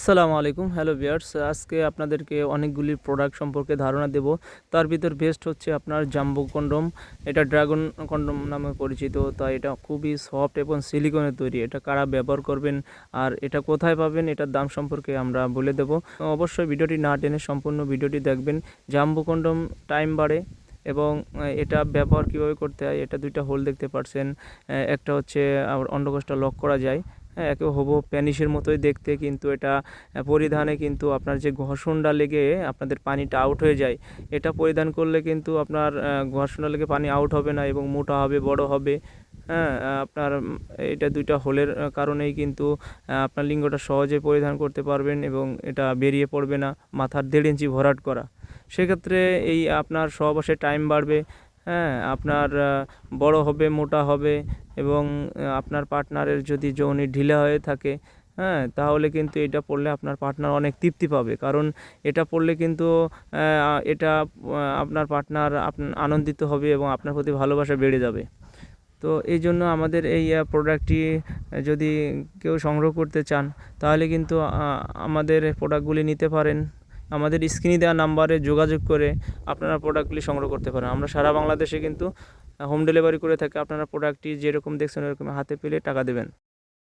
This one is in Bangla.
আসসালামু আলাইকুম, হ্যালো বিয়ার্স আজকে আপনাদেরকে অনেকগুলি প্রোডাক্ট সম্পর্কে ধারণা দেব। তার ভিতর বেস্ট হচ্ছে আপনার জাম্বো কন্ডম। এটা ড্রাগন কন্ডম নামে পরিচিত। তাই এটা খুবই সফট এবং সিলিকনের তৈরি। এটা কারা ব্যবহার করবেন আর এটা কোথায় পাবেন এটার দাম সম্পর্কে আমরা বলে দেব। অবশ্যই ভিডিওটি না টেনে সম্পূর্ণ ভিডিওটি দেখবেন। জাম্বো কন্ডম টাইম বাড়ে এবং এটা ব্যবহার কীভাবে করতে হয়, এটা দুইটা হোল দেখতে পারছেন। একটা হচ্ছে আবার অন্ডকোষটা লক করা যায়। হ্যাঁ একে হব প্যানিশের মতোই দেখতে কিন্তু এটা পরিধানে কিন্তু আপনার যে ঘর্ষণটা লেগে আপনাদের পানিটা আউট হয়ে যায় এটা পরিধান করলে কিন্তু আপনার আহ, ঘর্ষণটা লেগে পানি আউট হবে না এবং মোটা হবে বড় হবে। হ্যাঁ আপনার এটা দুইটা হোলের কারণেই কিন্তু আপনার লিঙ্গটা সহজে পরিধান করতে পারবেন এবং এটা বেরিয়ে পড়বে না মাথার দেড় ইঞ্চি ভরাট করা। সেক্ষেত্রে এই আপনার সহবাসে টাইম বাড়বে হ্যাঁ আপনার বড় হবে, মোটা হবে এবং আপনার পার্টনারের যদি যৌনি ঢিলা হয়ে থাকে হ্যাঁ তাহলে কিন্তু এটা পড়লে আপনার পার্টনার অনেক তৃপ্তি পাবে। কারণ এটা পড়লে কিন্তু এটা আপনার পার্টনার আনন্দিত হবে এবং আপনার প্রতি ভালোবাসা বেড়ে যাবে। তো এই জন্য আমাদের এই প্রোডাক্টটি যদি কেউ সংগ্রহ করতে চান, তাহলে কিন্তু আমাদের প্রোডাক্টগুলি নিতে পারেন। আমাদের স্ক্রিনে দেওয়া নাম্বারে যোগাযোগ করে আপনারা প্রোডাক্টগুলি সংগ্রহ করতে পারেন। আমরা সারা বাংলাদেশে কিন্তু হোম ডেলিভারি করে থাকি। আপনারা প্রোডাক্টটি যেরকম দেখছেন, ওরকম হাতে পেলে টাকা দেবেন।